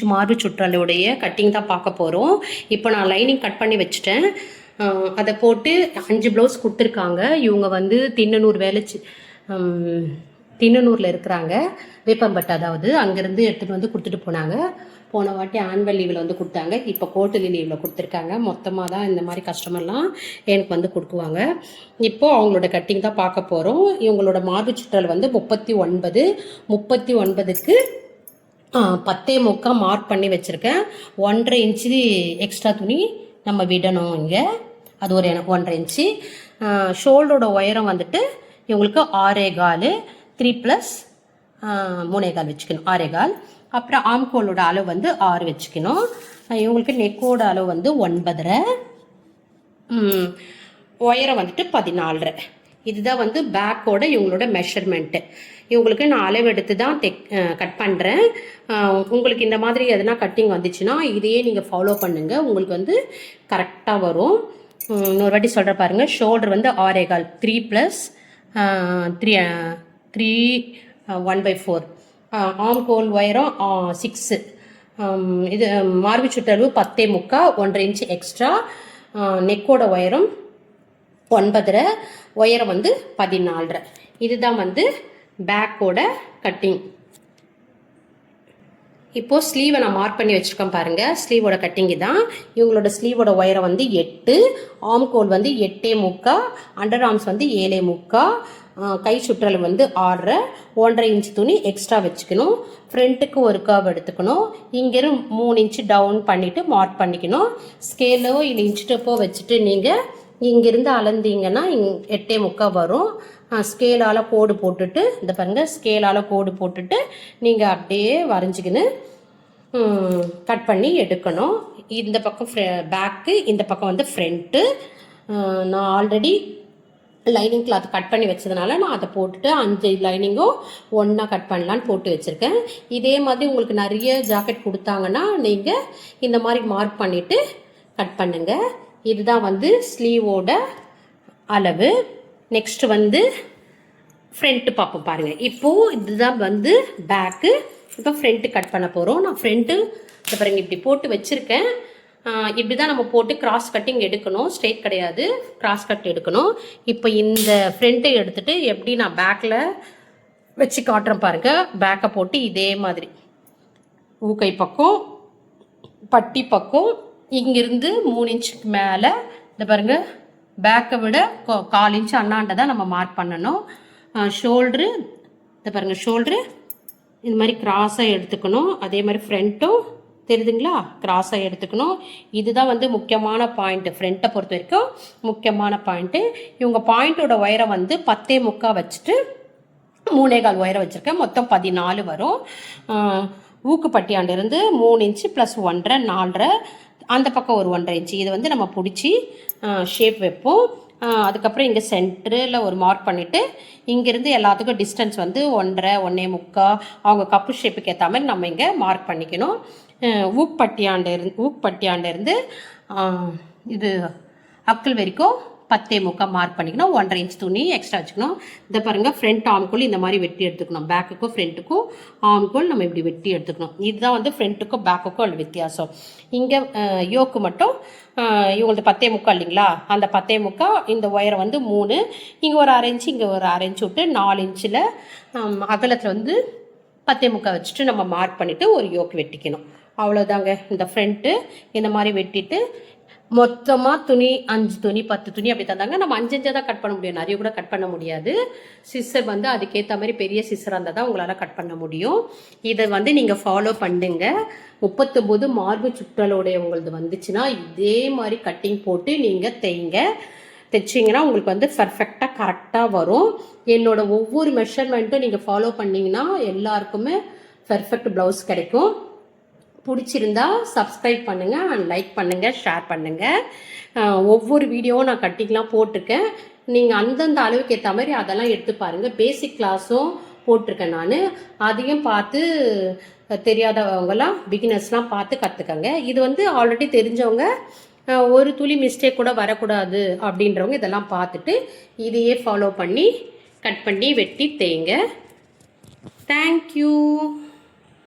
மார்பு சுற்றலுடைய கட்டிங் தான் பார்க்க போகிறோம் இப்போ நான் லைனிங் கட் பண்ணி வச்சுட்டேன். அதை போட்டு அஞ்சு ப்ளவுஸ் கொடுத்துருக்காங்க. இவங்க வந்து திண்ணனூர் வேலைச்சு திண்ணனூரில் இருக்கிறாங்க. வேப்பம்பட்டு அதாவது அங்கேருந்து எடுத்துகிட்டு வந்து கொடுத்துட்டு போனாங்க. போன வாட்டி ஆன்வல் லீவில் வந்து கொடுத்தாங்க. இப்போ கோட்டலி லீவில் கொடுத்துருக்காங்க. மொத்தமாக தான் இந்த மாதிரி கஸ்டமர்லாம் எனக்கு வந்து கொடுக்குவாங்க. இப்போது அவங்களோட கட்டிங் தான் பார்க்க போகிறோம் இவங்களோட மார்பு சுற்றல் வந்து முப்பத்தி ஒன்பது முப்பத்தி ஒன்பதுக்கு பத்தே முக்கால் மார்க் பண்ணி வச்சுருக்கேன். ஒன்றரை இன்ச்சு எக்ஸ்ட்ரா துணி நம்ம விடணும் இங்கே. அது ஒரு எனக்கு ஒன்றரை இன்ச்சு. ஷோல்டரோட உயரம் வந்துட்டு இவங்களுக்கு ஆறே கால் த்ரீ ப்ளஸ் மூணே கால் வச்சுக்கணும். ஆறே கால். அப்புறம் ஆம்கோலோட அளவு வந்து ஆறு வச்சுக்கணும். இவங்களுக்கு நெக்கோட அளவு வந்து ஒன்பதரை. உயரம் வந்துட்டு பதினாலரை. இதுதான் வந்து பேக்கோட இவங்களோட மெஷர்மெண்ட்டு இவங்களுக்கு நான் அளவெடுத்து தான் தெக் கட் பண்ணுறேன் உங்களுக்கு இந்த மாதிரி எதனா கட்டிங் வந்துச்சுன்னா இதையே நீங்கள் ஃபாலோ பண்ணுங்கள் உங்களுக்கு வந்து கரெக்டாக வரும். இன்னொரு வாட்டி சொல்கிற பாருங்கள் ஷோல்டர் வந்து ஆரேகால் three plus three three one by four ஆம் கோல் ஒயரும் சிக்ஸு இது மார்பு சுற்றளவு பத்தே முக்கா ஒன்றரை இன்ச்சு எக்ஸ்ட்ரா நெக்கோட ஒயரும் ஒன்பதரை உயரம் வந்து பதினாலரை. இதுதான் வந்து பேக்கோட கட்டிங் இப்போது ஸ்லீவை நான் மார்க் பண்ணி வச்சுருக்கேன் பாருங்கள் ஸ்லீவோட கட்டிங்கு தான் இவங்களோட ஸ்லீவோட உயரம் வந்து எட்டு ஆம் கோல் வந்து எட்டே முக்கா அண்டர் ஆர்ம்ஸ் வந்து ஏழே முக்கா கை சுற்றல் வந்து ஆறரை ஒன்றரை இன்ச் துணி எக்ஸ்ட்ரா வச்சுக்கணும். ஃப்ரண்ட்டுக்கு ஒரு கர்வ் எடுத்துக்கணும். இங்கேருந்து மூணு இன்ச்சு டவுன் பண்ணிவிட்டு மார்க் பண்ணிக்கணும். ஸ்கேலோ இல்லை இன்ச் டப்போ வச்சுட்டு நீங்கள் இங்கிருந்து அளந்தீங்கன்னா இங் எட்டே முக்கால் வரும். ஸ்கேலால் கோடு போட்டுட்டு இந்த பாருங்கள் ஸ்கேலால் கோடு போட்டுட்டு நீங்கள் அப்படியே வரைஞ்சிக்கின்னு கட் பண்ணி எடுக்கணும். இந்த பக்கம் பேக்கு இந்த பக்கம் வந்து ஃப்ரண்ட்டு நான் ஆல்ரெடி லைனிங் கிளாத் கட் பண்ணி வச்சதுனால நான் அதை போட்டுட்டு அஞ்சு லைனிங்கும் ஒன்றா கட் பண்ணலான்னு போட்டு வச்சுருக்கேன். இதே மாதிரி உங்களுக்கு நிறைய ஜாக்கெட் கொடுத்தாங்கன்னா நீங்கள் இந்த மாதிரி மார்க் பண்ணிவிட்டு கட் பண்ணுங்கள் இதுதான் வந்து ஸ்லீவோட அளவு. நெக்ஸ்ட் வந்து ஃப்ரண்ட்டு பார்ப்போம் பாருங்கள் இப்போது இதுதான் வந்து பேக்கு இப்போ ஃப்ரண்ட்டு கட் பண்ண போகிறோம் நான் ஃப்ரண்ட்டு இந்த பாருங்க இப்படி போட்டு வச்சுருக்கேன். இப்படி தான் நம்ம போட்டு கிராஸ் கட்டிங் எடுக்கணும். ஸ்ட்ரெயிட் கிடையாது. கிராஸ் கட் எடுக்கணும். இப்போ இந்த ஃப்ரண்ட்டை எடுத்துகிட்டு எப்படி நான் பேக்கில் வச்சு காட்டுறேன் பாருங்கள் பேக்கை போட்டு இதே மாதிரி. ஊக்கை பக்கம் பட்டி பக்கம் இங்கிருந்து மூணு இன்ச்சுக்கு மேலே இந்த பாருங்கள் பேக்கை விட கோ கால் இன்ச்சு அண்ணாண்ட தான் நம்ம மார்க் பண்ணணும். ஷோல்ட்ரு இந்த பாருங்கள் ஷோல்ட்ரு இந்த மாதிரி கிராஸாக எடுத்துக்கணும். அதே மாதிரி ஃப்ரண்ட்டும் தெரியுதுங்களா? கிராஸாக எடுத்துக்கணும். இதுதான் வந்து முக்கியமான பாயிண்ட்டு ஃப்ரண்ட்டை பொறுத்த வரைக்கும் முக்கியமான பாயிண்ட்டு இவங்க பாயிண்ட்டோட உயரம் வந்து பத்தே முக்கா வச்சுட்டு மூணே கால் உயரம் வச்சுருக்கேன். மொத்தம் பதினாலு வரும். ஊக்குப்பட்டியாண்டிருந்து மூணு இன்ச்சு ப்ளஸ் ஒன்றரை நாலரை அந்த பக்கம் ஒரு ஒன்றரை இன்ச்சு இது வந்து நம்ம பிடிச்சி ஷேப் வைப்போம். அதுக்கப்புறம் இங்கே சென்டரில் ஒரு மார்க் பண்ணிவிட்டு இங்கேருந்து எல்லாத்துக்கும் டிஸ்டன்ஸ் வந்து ஒன்றரை ஒன்றே முக்கா அவங்க கப்பு ஷேப்புக்கு ஏற்ற மாதிரி நம்ம இங்கே மார்க் பண்ணிக்கணும். ஆஹ் இருந்து ஊக்பட்டியாண்ட இருந்து இது அக்கல் வரைக்கும் பத்தே முக்கால் மார்க் பண்ணிக்கணும் ஒன்றரை இன்ச் துணி எக்ஸ்ட்ரா வச்சுக்கணும். இதை பாருங்கள் ஃப்ரண்ட் ஆம்குள் இந்த மாதிரி வெட்டி எடுத்துக்கணும். பேக்குக்கும் ஃப்ரண்ட்டுக்கும் ஆம்குள் நம்ம இப்படி வெட்டி எடுத்துக்கணும். இதுதான் வந்து ஃப்ரண்ட்டுக்கும் பேக்குக்கும் உள்ள வித்தியாசம். இங்கே யோக்கு மட்டும் இவங்களது பத்தே முக்கா இல்லைங்களா? அந்த பத்தே முக்கா இந்த ஒயரை வந்து மூணு இங்கே ஒரு அரை இன்ச்சு இங்கே ஒரு அரை இன்ச்சு விட்டு நாலு இன்ச்சில் அகலத்தில் வந்து பத்தே முக்கா வச்சுட்டு நம்ம மார்க் பண்ணிவிட்டு ஒரு யோக்கு வெட்டிக்கணும். அவ்வளோதாங்க இந்த ஃப்ரண்ட்டு இந்த மாதிரி வெட்டிட்டு மொத்தமாக துணி அஞ்சு துணி பத்து துணி அப்படி தந்தாங்க. நம்ம அஞ்சு அஞ்சாக தான் கட் பண்ண முடியும். நிறைய கூட கட் பண்ண முடியாது. சிஸ்டர் வந்து அதுக்கேற்ற மாதிரி பெரிய சிஸ்டராக இருந்தால் தான் உங்களால் கட் பண்ண முடியும். இதை வந்து நீங்கள் ஃபாலோ பண்ணுங்க. முப்பத்தொம்போது மார்பு சுற்றலோடைய உங்களது வந்துச்சுன்னா இதே மாதிரி கட்டிங் போட்டு நீங்கள் தைங்க தைச்சிங்கன்னா உங்களுக்கு வந்து பர்ஃபெக்டாக கரெக்டாக வரும். என்னோட ஒவ்வொரு மெஷர்மெண்ட்டும் நீங்கள் ஃபாலோ பண்ணிங்கன்னா எல்லாருக்குமே பர்ஃபெக்ட் ப்ளவுஸ் கிடைக்கும். பிடிச்சிருந்தா சப்ஸ்கிரைப் பண்ணுங்க அண்ட் லைக் பண்ணுங்க ஷேர் பண்ணுங்க. ஒவ்வொரு வீடியோவும் நான் கட்டிங்லாம் போட்டிருக்கேன். நீங்கள் அந்தந்த அளவுக்கு ஏற்ற மாதிரி அதெல்லாம் எடுத்து பாருங்க. பேசிக் கிளாஸும் போட்டிருக்கேன் நான். அதையும் பார்த்து தெரியாதவங்களாம் தெரியாதவங்கலாம் பிகினர்ஸ்லாம் பார்த்து கற்றுக்கங்க இது வந்து ஆல்ரெடி தெரிஞ்சவங்க ஒரு துளி மிஸ்டேக் கூட வரக்கூடாது அப்படின்றவங்க இதெல்லாம் பார்த்துட்டு இதையே ஃபாலோ பண்ணி கட் பண்ணி வெட்டி தேய்ங்க. தேங்க்யூ